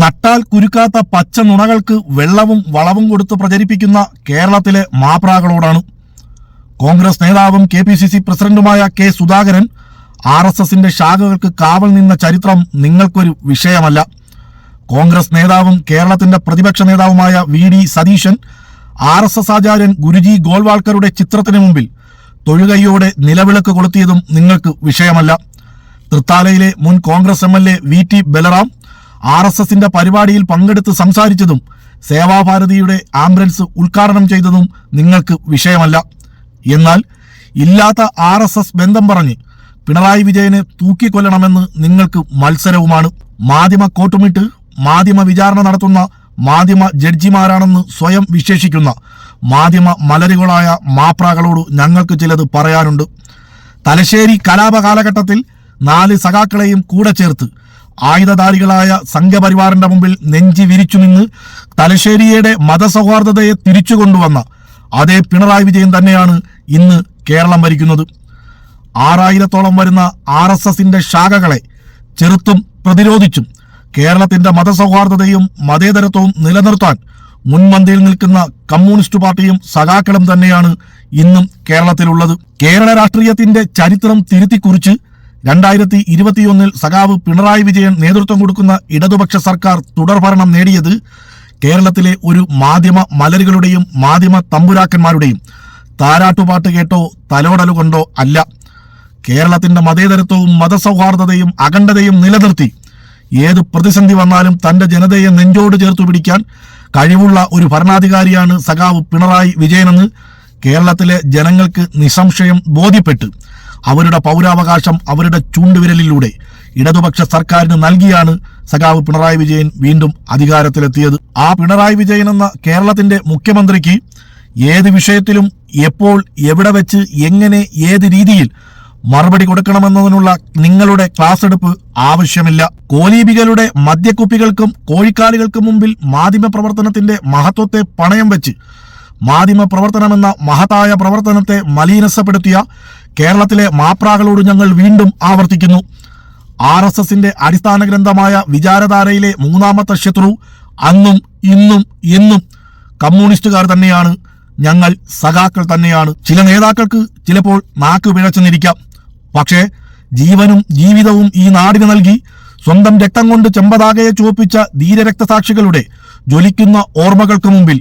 നട്ടാൽ കുരുക്കാത്ത പച്ച നുണകൾക്ക് വെള്ളവും വളവും കൊടുത്ത് പ്രചരിപ്പിക്കുന്ന കേരളത്തിലെ മാപ്രാകളോടാണ്. കോൺഗ്രസ് നേതാവും കെ പി സി സി പ്രസിഡന്റുമായ കെ സുധാകരൻ ആർ എസ് എസിന്റെ ശാഖകൾക്ക് കാവൽ നിന്ന ചരിത്രം നിങ്ങൾക്കൊരു വിഷയമല്ല. കോൺഗ്രസ് നേതാവും കേരളത്തിന്റെ പ്രതിപക്ഷ നേതാവുമായ V D Satheesan R S S ആചാര്യൻ ഗുരുജി ഗോൾവാൾക്കറുടെ ചിത്രത്തിന് മുമ്പിൽ തൊഴുകൈയോടെ നിലവിളക്ക് കൊളുത്തിയതും നിങ്ങൾക്ക് വിഷയമല്ല. തൃത്താലയിലെ മുൻ Congress M L A V T Balram R S എസിന്റെ പരിപാടിയിൽ പങ്കെടുത്ത് സംസാരിച്ചതും സേവാഭാരതിയുടെ ആംബുലൻസ് ഉദ്ഘാടനം ചെയ്തതും നിങ്ങൾക്ക് വിഷയമല്ല. എന്നാൽ ഇല്ലാത്ത ആർ എസ് എസ് ബന്ധം പറഞ്ഞ് പിണറായി വിജയനെ തൂക്കിക്കൊല്ലണമെന്ന് നിങ്ങൾക്ക് മത്സരവുമാണ്. മാധ്യമ കോട്ടുമിട്ട് മാധ്യമ വിചാരണ നടത്തുന്ന മാധ്യമ ജഡ്ജിമാരാണെന്ന് സ്വയം വിശേഷിക്കുന്ന മാധ്യമ മലരുകളായ മാപ്രാകളോട് ഞങ്ങൾക്ക് ചിലത് പറയാനുണ്ട്. തലശ്ശേരി കലാപ കാലഘട്ടത്തിൽ നാല് സഖാക്കളെയും കൂടെ ചേർത്ത് ആയുധധാരികളായ സംഘപരിവാറിന്റെ മുമ്പിൽ നെഞ്ചി വിരിച്ചു നിന്ന് തലശ്ശേരിയുടെ മതസൗഹാർദ്ദതയെ തിരിച്ചു കൊണ്ടുവന്ന അതേ പിണറായി വിജയൻ തന്നെയാണ് ഇന്ന് കേരളം ഭരിക്കുന്നത്. ആറായിരത്തോളം വരുന്ന ആർ എസ് എസിന്റെ ശാഖകളെ ചെറുത്തും പ്രതിരോധിച്ചും കേരളത്തിന്റെ മതസൗഹാർദ്ദതയും മതേതരത്വവും നിലനിർത്താൻ മുൻപന്തിയിൽ നിൽക്കുന്ന കമ്മ്യൂണിസ്റ്റ് പാർട്ടിയും സഖാക്കളും തന്നെയാണ് ഇന്നും കേരളത്തിലുള്ളത്. കേരള രാഷ്ട്രീയത്തിന്റെ ചരിത്രം തിരുത്തിക്കുറിച്ച് രണ്ടായിരത്തി ഇരുപത്തിയൊന്നിൽ സഖാവ് പിണറായി വിജയൻ നേതൃത്വം കൊടുക്കുന്ന ഇടതുപക്ഷ സർക്കാർ തുടർഭരണം നേടിയത് കേരളത്തിലെ ഒരു മാധ്യമ മലരുകളുടെയും മാധ്യമ തമ്പുരാക്കന്മാരുടെയും. താരാട്ടുപാട്ട് കേട്ടോ തലോടലു കൊണ്ടോ അല്ല. കേരളത്തിന്റെ മതേതരത്വവും മതസൗഹാർദ്ദതയും അഖണ്ഡതയും നിലനിർത്തി. ഏത് പ്രതിസന്ധി വന്നാലും തന്റെ ജനതയെ നെഞ്ചോട് ചേർത്തു പിടിക്കാൻ കഴിവുള്ള ഒരു ഭരണാധികാരിയാണ് സഖാവ് പിണറായി വിജയനെന്ന് കേരളത്തിലെ ജനങ്ങൾക്ക് നിസ്സംശയം ബോധ്യപ്പെട്ട്. അവരുടെ പൗരാവകാശം അവരുടെ ചൂണ്ടുവിരലിലൂടെ. ഇടതുപക്ഷ സർക്കാരിന് നൽകിയാണ് സഖാവ് പിണറായി വിജയൻ വീണ്ടും അധികാരത്തിലെത്തിയത്. ആ പിണറായി വിജയൻ എന്ന കേരളത്തിന്റെ മുഖ്യമന്ത്രിക്ക് ഏത് വിഷയത്തിലും എപ്പോൾ എവിടെ വെച്ച് എങ്ങനെ ഏത് രീതിയിൽ മറുപടി കൊടുക്കണമെന്നതിനുള്ള നിങ്ങളുടെ ക്ലാസ് എടുപ്പ് ആവശ്യമില്ല. കോലീപികളുടെ മദ്യക്കുപ്പികൾക്കും കോഴിക്കാലുകൾക്കും മുമ്പിൽ മാധ്യമ പ്രവർത്തനത്തിന്റെ മഹത്വത്തെ പണയം വെച്ച് മാധ്യമ പ്രവർത്തനമെന്ന മഹത്തായ പ്രവർത്തനത്തെ മലീനസപ്പെടുത്തിയ കേരളത്തിലെ മാപ്രാകളോട് ഞങ്ങൾ വീണ്ടും ആവർത്തിക്കുന്നു. ആർ എസ് എസിന്റെ അടിസ്ഥാന ഗ്രന്ഥമായ വിചാരധാരയിലെ മൂന്നാമത്തെ ശത്രു അന്നും ഇന്നും എന്നും കമ്മ്യൂണിസ്റ്റുകാർ തന്നെയാണ്. ഞങ്ങൾ സഖാക്കൾ തന്നെയാണ്. ചില നേതാക്കൾക്ക് ചിലപ്പോൾ നാക്ക് പിഴച്ചെന്നിരിക്കാം. പക്ഷേ ജീവനും ജീവിതവും ഈ നാടിന് നൽകി സ്വന്തം രക്തം കൊണ്ട് ചെമ്പതാകയെ ചുവപ്പിച്ച ധീരരക്തസാക്ഷികളുടെ ജ്വലിക്കുന്ന ഓർമ്മകൾക്ക് മുമ്പിൽ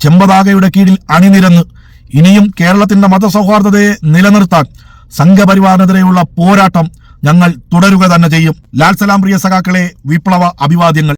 ചെമ്പതാകയുടെ കീഴിൽ അണിനിരന്ന് ഇനിയും കേരളത്തിന്റെ മതസൗഹാർദ്ദതയെ നിലനിർത്താൻ സംഘപരിവാറിനെതിരെയുള്ള പോരാട്ടം ഞങ്ങൾ തുടരുക തന്നെ ചെയ്യും. ലാൽ സലാം പ്രിയ സഖാക്കളെ വിപ്ലവ അഭിവാദ്യങ്ങൾ.